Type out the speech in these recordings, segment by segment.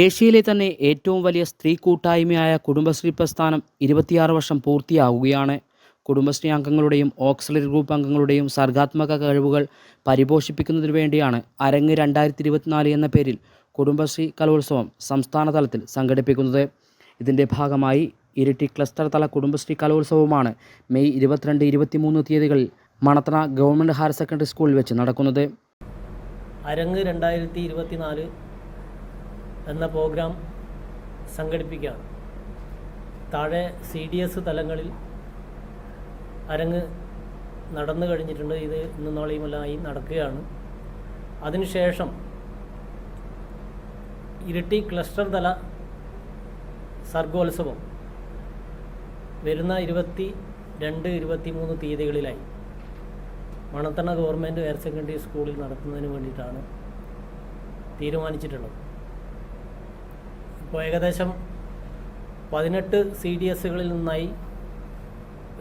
ഏഷ്യയിലെ തന്നെ ഏറ്റവും വലിയ സ്ത്രീ കൂട്ടായ്മയായ കുടുംബശ്രീ പ്രസ്ഥാനം ഇരുപത്തിയാറ് വർഷം പൂർത്തിയാവുകയാണ്. കുടുംബശ്രീ അംഗങ്ങളുടെയും ഓക്സിലറി ഗ്രൂപ്പ് അംഗങ്ങളുടെയും സർഗാത്മക കഴിവുകൾ പരിപോഷിപ്പിക്കുന്നതിനു വേണ്ടിയാണ് അരങ്ങ് രണ്ടായിരത്തി ഇരുപത്തിനാല് എന്ന പേരിൽ കുടുംബശ്രീ കലോത്സവം സംസ്ഥാന തലത്തിൽ സംഘടിപ്പിക്കുന്നത്. ഇതിന്റെ ഭാഗമായി ഇരിട്ടി ക്ലസ്റ്റർ തല കുടുംബശ്രീ കലോത്സവമാണ് മെയ് ഇരുപത്തിരണ്ട് ഇരുപത്തിമൂന്ന് തീയതികളിൽ മണത്തണ ഗവൺമെന്റ് ഹയർ സെക്കൻഡറി സ്കൂളിൽ വെച്ച് നടക്കുന്നത്. അരങ്ങ് രണ്ടായിരത്തി ഇരുപത്തിനാല് എന്ന പ്രോഗ്രാം സംഘടിപ്പിക്കുകയാണ് താഴെ സി ഡി എസ് തലങ്ങളിൽ അരങ്ങ് നടന്നു കഴിഞ്ഞിട്ടുണ്ട്. ഇത് ഇന്ന് നാളെയുമെല്ലാമായി നടക്കുകയാണ്. അതിനുശേഷം ഇരട്ടി ക്ലസ്റ്റർ തല സർഗോത്സവം വരുന്ന ഇരുപത്തി രണ്ട് ഇരുപത്തി മൂന്ന് തീയതികളിലായി മണത്തണ ഗവൺമെന്റ് ഹയർ സെക്കൻഡറി സ്കൂളിൽ നടത്തുന്നതിന് വേണ്ടിയിട്ടാണ് തീരുമാനിച്ചിട്ടുള്ളത്. ഏകദേശം പതിനെട്ട് സി ഡി എസുകളിൽ നിന്നായി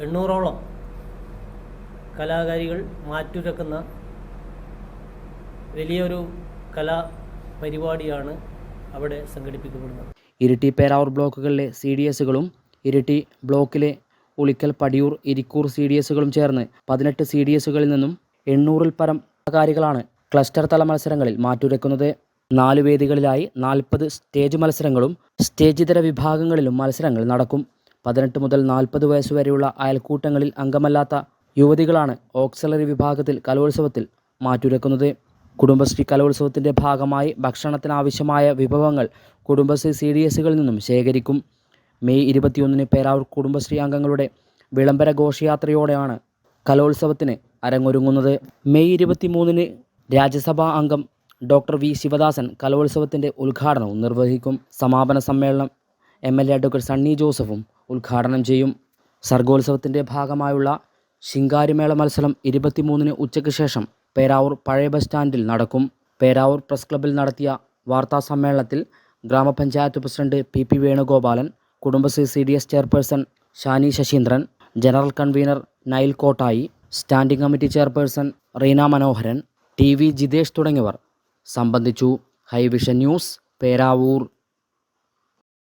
എണ്ണൂറോളം കലാകാരികൾ മാറ്റുരക്കുന്ന വലിയൊരു കലാ പരിപാടിയാണ് അവിടെ സംഘടിപ്പിക്കപ്പെടുന്നത്. ഇരിട്ടി പേരാവൂർ ബ്ലോക്കുകളിലെ സി ഡി എസുകളും ഇരിട്ടി ബ്ലോക്കിലെ ഉളിക്കൽ പടിയൂർ ഇരിക്കൂർ സി ഡി എസുകളും ചേർന്ന് പതിനെട്ട് സി ഡി എസുകളിൽ നിന്നും എണ്ണൂറിൽ പരം കലാകാരികളാണ് ക്ലസ്റ്റർ തല മത്സരങ്ങളിൽ മാറ്റുരക്കുന്നത്. നാല് വേദികളിലായി നാൽപ്പത് സ്റ്റേജ് മത്സരങ്ങളും സ്റ്റേജ് ഇതര വിഭാഗങ്ങളിലും മത്സരങ്ങൾ നടക്കും. പതിനെട്ട് മുതൽ നാൽപ്പത് വയസ്സുവരെയുള്ള അയൽക്കൂട്ടങ്ങളിൽ അംഗമല്ലാത്ത യുവതികളാണ് ഓക്സലറി വിഭാഗത്തിൽ കലോത്സവത്തിൽ മാറ്റുരക്കുന്നത്. കുടുംബശ്രീ കലോത്സവത്തിന്റെ ഭാഗമായി ഭക്ഷണത്തിനാവശ്യമായ വിഭവങ്ങൾ കുടുംബശ്രീ സി ഡി എസുകളിൽ നിന്നും ശേഖരിക്കും. മെയ് ഇരുപത്തിയൊന്നിന് പേരാവൂർ കുടുംബശ്രീ അംഗങ്ങളുടെ വിളംബര ഘോഷയാത്രയോടെയാണ് കലോത്സവത്തിന് അരങ്ങൊരുങ്ങുന്നത്. മെയ് ഇരുപത്തിമൂന്നിന് രാജ്യസഭാ അംഗം ഡോക്ടർ വി ശിവദാസൻ കലോത്സവത്തിന്റെ ഉദ്ഘാടനവും നിർവഹിക്കും. സമാപന സമ്മേളനം M L A advocate Sunny ജോസഫും ഉദ്ഘാടനം ചെയ്യും. സർഗോത്സവത്തിന്റെ ഭാഗമായുള്ള ശിങ്കാരിമേള മത്സരം ഇരുപത്തിമൂന്നിന് ഉച്ചയ്ക്ക് ശേഷം പേരാവൂർ പഴയ ബസ് സ്റ്റാൻഡിൽ നടക്കും. പേരാവൂർ പ്രസ് ക്ലബ്ബിൽ നടത്തിയ വാർത്താ സമ്മേളനത്തിൽ ഗ്രാമപഞ്ചായത്ത് president P P Venugopalan Kudumbashree C D S chairperson Shani Sasindran general convener Nile Kottayi standing committee chairperson Reena Manoharan T V Jithesh തുടങ്ങിയവർ സംബന്ധിച്ചു. High vision news Peravoor.